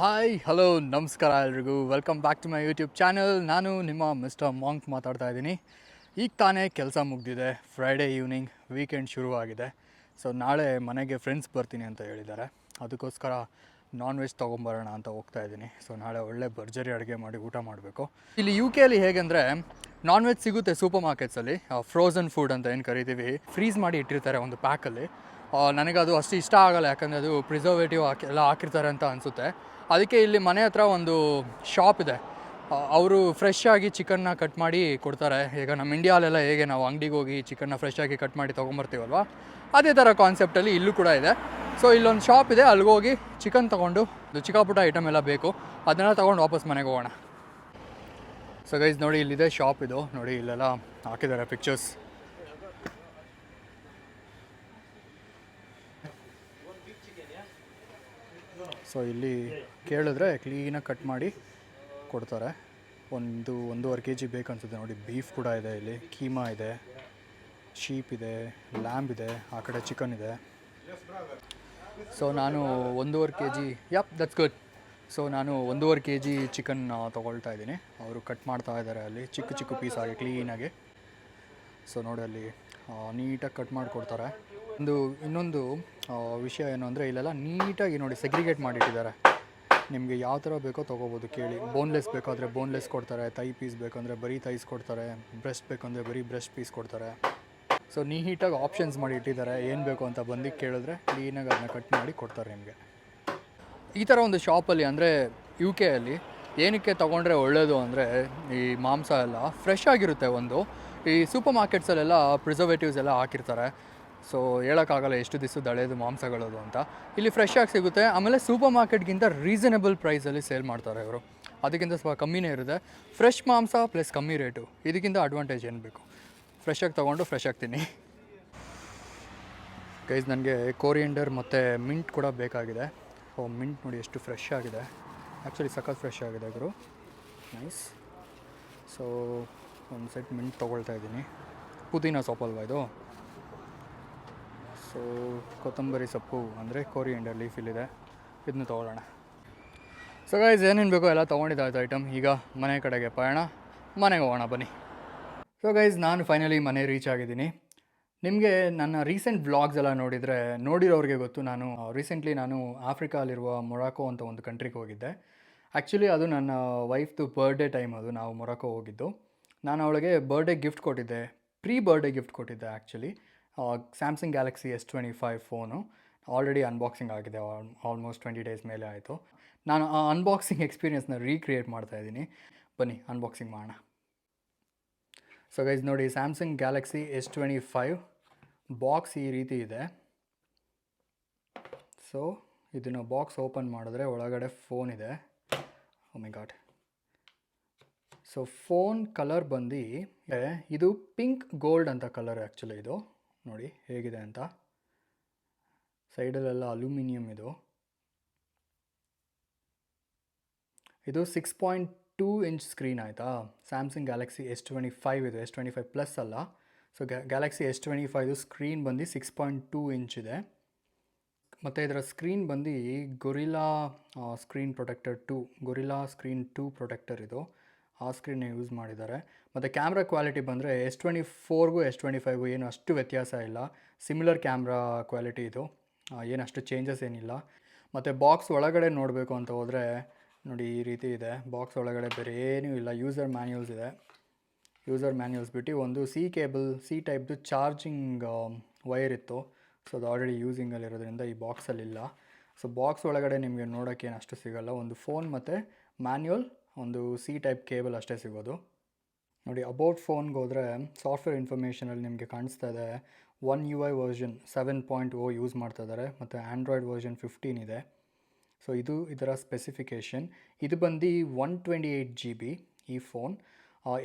Hi hello ನಮಸ್ಕಾರ ಎಲ್ರಿಗೂ. Welcome back to my YouTube channel ನಾನು ನಿಮ್ಮ ಮಿಸ್ಟರ್ ಮಾಂಕ್ ಮಾತಾಡ್ತಾ ಇದ್ದೀನಿ. ಈಗ ತಾನೇ ಕೆಲಸ ಮುಗ್ದಿದೆ. ಫ್ರೈಡೇ ಈವ್ನಿಂಗ್ ವೀಕೆಂಡ್ ಶುರುವಾಗಿದೆ. ಸೊ ನಾಳೆ ಮನೆಗೆ ಫ್ರೆಂಡ್ಸ್ ಬರ್ತೀನಿ ಅಂತ ಹೇಳಿದ್ದಾರೆ. ಅದಕ್ಕೋಸ್ಕರ ನಾನ್ ವೆಜ್ ತೊಗೊಂಬರೋಣ ಅಂತ ಹೋಗ್ತಾ ಇದ್ದೀನಿ. ಸೊ ನಾಳೆ ಒಳ್ಳೆ ಭರ್ಜರಿ ಅಡುಗೆ ಮಾಡಿ ಊಟ ಮಾಡಬೇಕು. ಇಲ್ಲಿ ಯು ಕೆಲಿ ಹೇಗೆಂದರೆ ನಾನ್ ವೆಜ್ ಸಿಗುತ್ತೆ ಸೂಪರ್ ಮಾರ್ಕೆಟ್ಸಲ್ಲಿ ಫ್ರೋಝನ್ ಫುಡ್ ಅಂತ ಏನು ಕರಿತೀವಿ ಫ್ರೀಸ್ ಮಾಡಿ ಇಟ್ಟಿರ್ತಾರೆ ಒಂದು ಪ್ಯಾಕಲ್ಲಿ ನನಗೆ ಅದು ಅಷ್ಟು ಇಷ್ಟ ಆಗಲ್ಲ, ಯಾಕಂದರೆ ಅದು ಪ್ರಿಸರ್ವೇಟಿವ್ ಹಾಕಿ, ಎಲ್ಲ ಹಾಕಿರ್ತಾರೆ ಅಂತ ಅನಿಸುತ್ತೆ. ಅದಕ್ಕೆ ಇಲ್ಲಿ ಮನೆ ಹತ್ರ ಒಂದು ಶಾಪ್ ಇದೆ. ಅವರು ಫ್ರೆಶ್ ಆಗಿ ಚಿಕನ್ನ ಕಟ್ ಮಾಡಿ ಕೊಡ್ತಾರೆ. ಈಗ ನಮ್ಮ ಇಂಡಿಯಾಲೆಲ್ಲ ಹೇಗೆ ನಾವು ಅಂಗಡಿಗೆ ಹೋಗಿ ಚಿಕನ್ನ ಫ್ರೆಶ್ ಆಗಿ ಕಟ್ ಮಾಡಿ ತೊಗೊಂಬರ್ತೀವಲ್ವ? ಅದೇ ಥರ ಕಾನ್ಸೆಪ್ಟಲ್ಲಿ ಇಲ್ಲೂ ಕೂಡ ಇದೆ. ಸೊ ಇಲ್ಲೊಂದು ಶಾಪ್ ಇದೆ ಅಲ್ಲಿಗೋಗಿ ಚಿಕನ್ ತೊಗೊಂಡು ಚಿಕ್ಕಪುಟ್ಟ ಐಟಮ್ ಎಲ್ಲ ಬೇಕು. ಅದನ್ನೆಲ್ಲ ತೊಗೊಂಡು ವಾಪಸ್ ಮನೆಗೆ ಹೋಗೋಣ. ಸೊ ಗೈಸ್ ನೋಡಿ ಇಲ್ಲಿದೆ ಶಾಪ್ ಇದು. ನೋಡಿ ಇಲ್ಲೆಲ್ಲ ಹಾಕಿದ್ದಾರೆ ಪಿಕ್ಚರ್ಸ್ ಸೊ ಇಲ್ಲಿ ಕೇಳಿದ್ರೆ ಕ್ಲೀನಾಗಿ ಕಟ್ ಮಾಡಿ ಕೊಡ್ತಾರೆ. ಒಂದು ಒಂದೂವರೆ ಕೆ ಜಿ ಬೇಕನ್ಸುತ್ತೆ ನೋಡಿ. ಬೀಫ್ ಕೂಡ ಇದೆ ಇಲ್ಲಿ. ಕೀಮಾ ಇದೆ. ಶೀಪ್ ಇದೆ. ಲ್ಯಾಂಬ್ ಇದೆ. ಆ ಕಡೆ ಚಿಕನ್ ಇದೆ. ಸೊ ನಾನು ಒಂದೂವರೆ K G yup that's good so ನಾನು ಒಂದೂವರೆ ಕೆ ಜಿ ಚಿಕನ್ ತೊಗೊಳ್ತಾ ಇದ್ದೀನಿ. ಅವರು ಕಟ್ ಮಾಡ್ತಾ ಇದ್ದಾರೆ ಅಲ್ಲಿ. ಚಿಕ್ಕ ಚಿಕ್ಕ ಪೀಸ್ ಆಗಿ ಕ್ಲೀನಾಗಿ ಸೊ ನೋಡಿ ಅಲ್ಲಿ ನೀಟಾಗಿ ಕಟ್ ಮಾಡಿಕೊಡ್ತಾರೆ ಒಂದು, ಇನ್ನೊಂದು ವಿಷಯ ಏನು ಅಂದರೆ ಇಲ್ಲೆಲ್ಲ ನೀಟಾಗಿ ನೋಡಿ ಸೆಗ್ರಿಗೇಟ್ ಮಾಡಿಟ್ಟಿದ್ದಾರೆ. ನಿಮಗೆ ಯಾವ ಥರ ಬೇಕೋ ತೊಗೋಬೋದು ಕೇಳಿ. ಬೋನ್ಲೆಸ್ ಬೇಕಾದರೆ ಬೋನ್ಲೆಸ್ ಕೊಡ್ತಾರೆ ತೈ ಪೀಸ್ ಬೇಕಂದರೆ ಬರೀ ತೈಸ್ ಕೊಡ್ತಾರೆ ಬ್ರೆಸ್ಟ್ ಬೇಕಂದರೆ ಬರೀ ಬ್ರೆಸ್ಟ್ ಪೀಸ್ ಕೊಡ್ತಾರೆ. ಸೊ ನೀಟಾಗಿ ಆಪ್ಷನ್ಸ್ ಮಾಡಿ ಇಟ್ಟಿದ್ದಾರೆ ಏನು ಬೇಕು ಅಂತ ಬಂದು ಕೇಳಿದ್ರೆ ಕ್ಲೀನಾಗಿ ಅದನ್ನ ಕಟ್ ಮಾಡಿ ಕೊಡ್ತಾರೆ ನಿಮಗೆ. ಈ ಥರ ಒಂದು ಶಾಪಲ್ಲಿ ಅಂದರೆ ಯು ಕೆ ಅಲ್ಲಿ ಏನಕ್ಕೆ ತೊಗೊಂಡ್ರೆ ಒಳ್ಳೆಯದು ಅಂದರೆ ಈ ಮಾಂಸ ಎಲ್ಲ ಫ್ರೆಶ್ ಆಗಿರುತ್ತೆ ಒಂದು. ಈ ಸೂಪರ್ ಮಾರ್ಕೆಟ್ಸಲ್ಲೆಲ್ಲ ಪ್ರಿಸರ್ವೇಟಿವ್ಸ್ ಎಲ್ಲ ಹಾಕಿರ್ತಾರೆ. ಸೊ ಹೇಳೋಕ್ಕಾಗಲ್ಲ ಎಷ್ಟು ದಿವಸದ ಹಳೇದು ಮಾಂಸಗಳದು ಅಂತ. ಇಲ್ಲಿ ಫ್ರೆಶ್ ಆಗಿ ಸಿಗುತ್ತೆ. ಆಮೇಲೆ ಸೂಪರ್ ಮಾರ್ಕೆಟ್ಗಿಂತ ರೀಸನಬಲ್ ಪ್ರೈಸಲ್ಲಿ ಸೇಲ್ ಮಾಡ್ತಾರೆ ಇವರು. ಅದಕ್ಕಿಂತ ಸ್ವಲ್ಪ ಕಮ್ಮಿನೇ ಇರುತ್ತೆ. ಫ್ರೆಶ್ ಮಾಂಸ ಪ್ಲಸ್ ಕಮ್ಮಿ ರೇಟು ಇದಕ್ಕಿಂತ ಅಡ್ವಾಂಟೇಜ್ ಏನು ಬೇಕು? ಫ್ರೆಶ್ ಆಗಿ ತೊಗೊಂಡು ಫ್ರೆಶ್ ಆಗ್ತೀನಿ ಗೈಸ್ ನನಗೆ ಕೋರಿಯಂಡರ್ ಮತ್ತು ಮಿಂಟ್ ಕೂಡ ಬೇಕಾಗಿದೆ. ಓ ಮಿಂಟ್ ನೋಡಿ ಎಷ್ಟು ಫ್ರೆಶ್ ಆಗಿದೆ. ಆ್ಯಕ್ಚುಲಿ ಸಖತ್ ಫ್ರೆಶ್ ಆಗಿದೆ ಗುರು. ನೈಸ್ ಸೊ ಒಂದು ಸೆಟ್ ಮಿಂಟ್ ತೊಗೊಳ್ತಾ ಇದ್ದೀನಿ. ಪುದೀನ ಸೊಪ್ಪಲ್ವಾ ಇದು? ಸೊ, ಕೊತ್ತಂಬರಿ ಸೊಪ್ಪು ಅಂದರೆ ಲೀಫ್ ಇಲ್ಲಿದೆ. ಇದನ್ನು ತೊಗೊಳ್ಳೋಣ. ಸೊ ಗೈಸ್ ಏನೇನು ಬೇಕೋ ಎಲ್ಲ ತೊಗೊಂಡಿದ್ದಾಯ್ತು ಐಟಮ್ ಈಗ ಮನೆ ಕಡೆಗೆ ಪಯಣ, ಮನೆಗೆ ಹೋಗೋಣ, ಬನ್ನಿ. ಸೊ ಗೈಸ್ ನಾನು ಫೈನಲಿ ಮನೆ ರೀಚ್ ಆಗಿದ್ದೀನಿ. ನಿಮಗೆ ನನ್ನ ರೀಸೆಂಟ್ ವ್ಲಾಗ್ಸ್ ಎಲ್ಲ ನೋಡಿದರೆ, ನೋಡಿರೋರಿಗೆ ಗೊತ್ತು, ನಾನು ರೀಸೆಂಟ್ಲಿ ನಾನು ಆಫ್ರಿಕಾಲಿರುವ ಮೊರಾಕೋ ಅಂತ ಒಂದು ಕಂಟ್ರಿಗೆ ಹೋಗಿದ್ದೆ. ಆ್ಯಕ್ಚುಲಿ ಅದು ನನ್ನ ವೈಫ್ದು ಬರ್ಡೇ ಟೈಮ್ ಅದು, ನಾವು ಮೊರಾಕೋ ಹೋಗಿದ್ದು. ನಾನು ಅವಳಿಗೆ ಬರ್ಡೇ ಗಿಫ್ಟ್ ಕೊಟ್ಟಿದ್ದೆ ಪ್ರೀ ಬರ್ಡೇ ಗಿಫ್ಟ್ ಕೊಟ್ಟಿದ್ದೆ actually Samsung Galaxy S twenty five phone already unboxing ಆಗಿದೆ ಆಲ್ಮೋಸ್ಟ್ ಟ್ವೆಂಟಿ ಡೇಸ್ ಮೇಲೆ ಆಯಿತು. ನಾನು ಆ ಅನ್ಬಾಕ್ಸಿಂಗ್ ಎಕ್ಸ್ಪೀರಿಯನ್ಸ್ನ ರೀಕ್ರಿಯೇಟ್ ಮಾಡ್ತಾ ಇದ್ದೀನಿ. ಬನ್ನಿ ಅನ್ಬಾಕ್ಸಿಂಗ್ ಮಾಡೋಣ. ಸೊ ಗೈಸ್ ನೋಡಿ Samsung Galaxy S twenty five box ಈ ರೀತಿ ಇದೆ. ಸೊ ಇದನ್ನು ಬಾಕ್ಸ್ ಓಪನ್ ಮಾಡಿದ್ರೆ ಒಳಗಡೆ ಫೋನ್ ಇದೆ. My god so phone colour ಬಂದು, ಇದು ಪಿಂಕ್ ಗೋಲ್ಡ್ ಅಂತ ಕಲರ್ ಆ್ಯಕ್ಚುಲಿ ಇದು. ನೋಡಿ ಹೇಗಿದೆ ಅಂತ. ಸೈಡಲ್ಲೆಲ್ಲ ಅಲ್ಯೂಮಿನಿಯಂ ಇದು. ಇದು six point two inch screen ಆಯಿತಾ? Samsung Galaxy S twenty five ಇದು ಎಸ್ ಟ್ವೆಂಟಿ ಫೈವ್ ಪ್ಲಸ್ ಅಲ್ಲ. So Galaxy S twenty five screen ಬಂದು ಸಿಕ್ಸ್ ಪಾಯಿಂಟ್ ಟೂ ಇಂಚ್ ಇದೆ. ಮತ್ತು ಇದರ ಸ್ಕ್ರೀನ್ ಬಂದು Gorilla screen protector two Gorilla screen two protector ಇದು. ಆ ಸ್ಕ್ರೀನ್ ಯೂಸ್ ಮಾಡಿದ್ದಾರೆ. ಮತ್ತು ಕ್ಯಾಮ್ರಾ ಕ್ವಾಲಿಟಿ ಬಂದರೆ ಎಸ್ ಟ್ವೆಂಟಿ ಫೋರ್ಗೂ ಎಸ್ ಟ್ವೆಂಟಿ ಫೈವ್ಗೂ ಏನು ಅಷ್ಟು ವ್ಯತ್ಯಾಸ ಇಲ್ಲ. ಸಿಮಿಲರ್ ಕ್ಯಾಮ್ರಾ ಕ್ವಾಲಿಟಿ ಇದು. ಏನು ಅಷ್ಟು ಚೇಂಜಸ್ ಏನಿಲ್ಲ. ಮತ್ತು ಬಾಕ್ಸ್ ಒಳಗಡೆ ನೋಡಬೇಕು ಅಂತ ಹೋದರೆ, ನೋಡಿ ಈ ರೀತಿ ಇದೆ. ಬಾಕ್ಸ್ ಒಳಗಡೆ ಬೇರೆ ಏನೂ ಇಲ್ಲ. ಯೂಸರ್ ಮ್ಯಾನ್ಯೂಲ್ಸ್ ಇದೆ. ಯೂಸರ್ ಮ್ಯಾನ್ಯೂಲ್ಸ್ ಬಿಟ್ಟು ಒಂದು ಸಿ ಕೇಬಲ್ ಸಿ ಟೈಪ್ದು ಚಾರ್ಜಿಂಗ್ ವೈರ್ ಇತ್ತು. ಸೊ ಅದು ಆಲ್ರೆಡಿ ಯೂಸಿಂಗಲ್ಲಿರೋದ್ರಿಂದ ಈ ಬಾಕ್ಸಲ್ಲಿಲ್ಲ ಸೊ ಬಾಕ್ಸ್ ಒಳಗಡೆ ನಿಮಗೆ ನೋಡೋಕ್ಕೇನು ಅಷ್ಟು ಸಿಗೋಲ್ಲ. ಒಂದು ಫೋನ್ ಮತ್ತು ಮ್ಯಾನ್ಯುವಲ್ ಒಂದು ಸಿ ಟೈಪ್ ಕೇಬಲ್ ಅಷ್ಟೇ ಸಿಗೋದು. ನೋಡಿ ಅಬೌಟ್ ಫೋನ್ಗೆ ಹೋದರೆ ಸಾಫ್ಟ್ವೇರ್ ಇನ್ಫಾರ್ಮೇಷನಲ್ಲಿ ನಿಮಗೆ ಕಾಣಿಸ್ತಾ ಇದೆ One U I version seven point O use ಮಾಡ್ತಾ ಇದ್ದಾರೆ, ಮತ್ತು ಆ್ಯಂಡ್ರಾಯ್ಡ್ ವರ್ಷನ್ ಫಿಫ್ಟೀನ್ ಇದೆ. ಸೊ ಇದು ಇದರ ಸ್ಪೆಸಿಫಿಕೇಷನ್ ಇದು ಬಂದು one twenty eight G B ಈ ಫೋನ್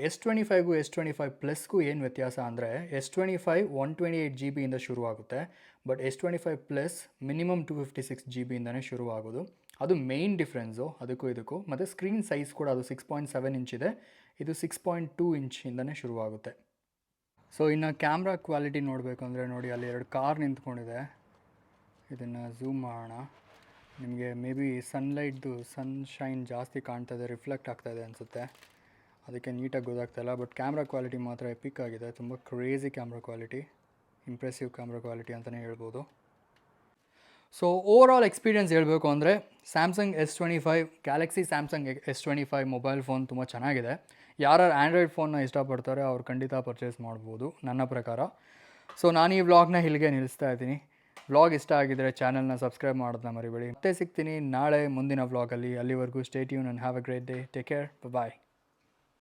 ಎಸ್ ಟ್ವೆಂಟಿ ಫೈವ್ಗೂ ಎಸ್ ಟ್ವೆಂಟಿ ಫೈವ್ ಪ್ಲಸ್ಗೂ ಏನು ವ್ಯತ್ಯಾಸ ಅಂದರೆ S twenty five one twenty eight G ಬಿಯಿಂದ ಶುರುವಾಗುತ್ತೆ but S twenty five plus minimum two fifty six G ಬಿಯಿಂದನೇ ಶುರುವಾಗೋದು. ಅದು ಮೇಯ್ನ್ ಡಿಫ್ರೆನ್ಸು ಅದಕ್ಕೂ ಇದಕ್ಕೂ. ಮತ್ತು ಸ್ಕ್ರೀನ್ ಸೈಜ್ ಕೂಡ ಅದು ಸಿಕ್ಸ್ ಪಾಯಿಂಟ್ ಸೆವೆನ್ ಇಂಚ್ ಇದೆ. ಇದು ಸಿಕ್ಸ್ ಪಾಯಿಂಟ್ ಟೂ ಇಂಚಿಂದನೇ ಶುರುವಾಗುತ್ತೆ. ಸೊ ಇನ್ನು ಕ್ಯಾಮ್ರಾ ಕ್ವಾಲಿಟಿ ನೋಡಬೇಕು ಅಂದರೆ ನೋಡಿ, ಅಲ್ಲಿ ಎರಡು ಕಾರ್ ನಿಂತ್ಕೊಂಡಿದೆ. ಇದನ್ನು ಝೂಮ್ ಮಾಡೋಣ. ನಿಮಗೆ ಮೇ ಬಿ ಸನ್ಲೈಟ್ದು ಸನ್ಶೈನ್ ಜಾಸ್ತಿ ಕಾಣ್ತಾ ಇದೆ ರಿಫ್ಲೆಕ್ಟ್ ಆಗ್ತಾ ಇದೆ ಅನಿಸುತ್ತೆ. ಅದಕ್ಕೆ ನೀಟಾಗಿ ಗೊತ್ತಾಗ್ತಾಯಿಲ್ಲ ಬಟ್ ಕ್ಯಾಮ್ರಾ ಕ್ವಾಲಿಟಿ ಮಾತ್ರ ಎಪಿಕ್ ಆಗಿದೆ. ತುಂಬ crazy camera quality impressive camera quality ಅಂತಲೇ ಹೇಳ್ಬೋದು. ಸೊ ಓವರ್ ಆಲ್ ಎಕ್ಸ್ಪೀರಿಯನ್ಸ್ ಹೇಳಬೇಕು ಅಂದರೆ Samsung S twenty five Galaxy Samsung S twenty five mobile phone ತುಂಬ ಚೆನ್ನಾಗಿದೆ. ಯಾರು ಆ್ಯಂಡ್ರಾಯ್ಡ್ ಫೋನ್ನ ಇಷ್ಟಪಡ್ತಾರೆ ಅವ್ರು ಖಂಡಿತ ಪರ್ಚೇಸ್ ಮಾಡ್ಬೋದು ನನ್ನ ಪ್ರಕಾರ. ಸೊ ನಾನು ಈ ವ್ಲಾಗ್ನ ಇಲ್ಲಿಗೆ ನಿಲ್ಲಿಸ್ತಾ ಇದ್ದೀನಿ. ವ್ಲಾಗ್ ಇಷ್ಟ ಆಗಿದ್ದರೆ ಚಾನಲ್ನ ಸಬ್ಸ್ಕ್ರೈಬ್ ಮಾಡೋದನ್ನ ಮರಿಬೇಡಿ. ಮತ್ತೆ ಸಿಗ್ತೀನಿ ನಾಳೆ ಮುಂದಿನ ವ್ಲಾಗಲ್ಲಿ ಅಲ್ಲಿವರೆಗೂ stay tuned and have a great day take care bye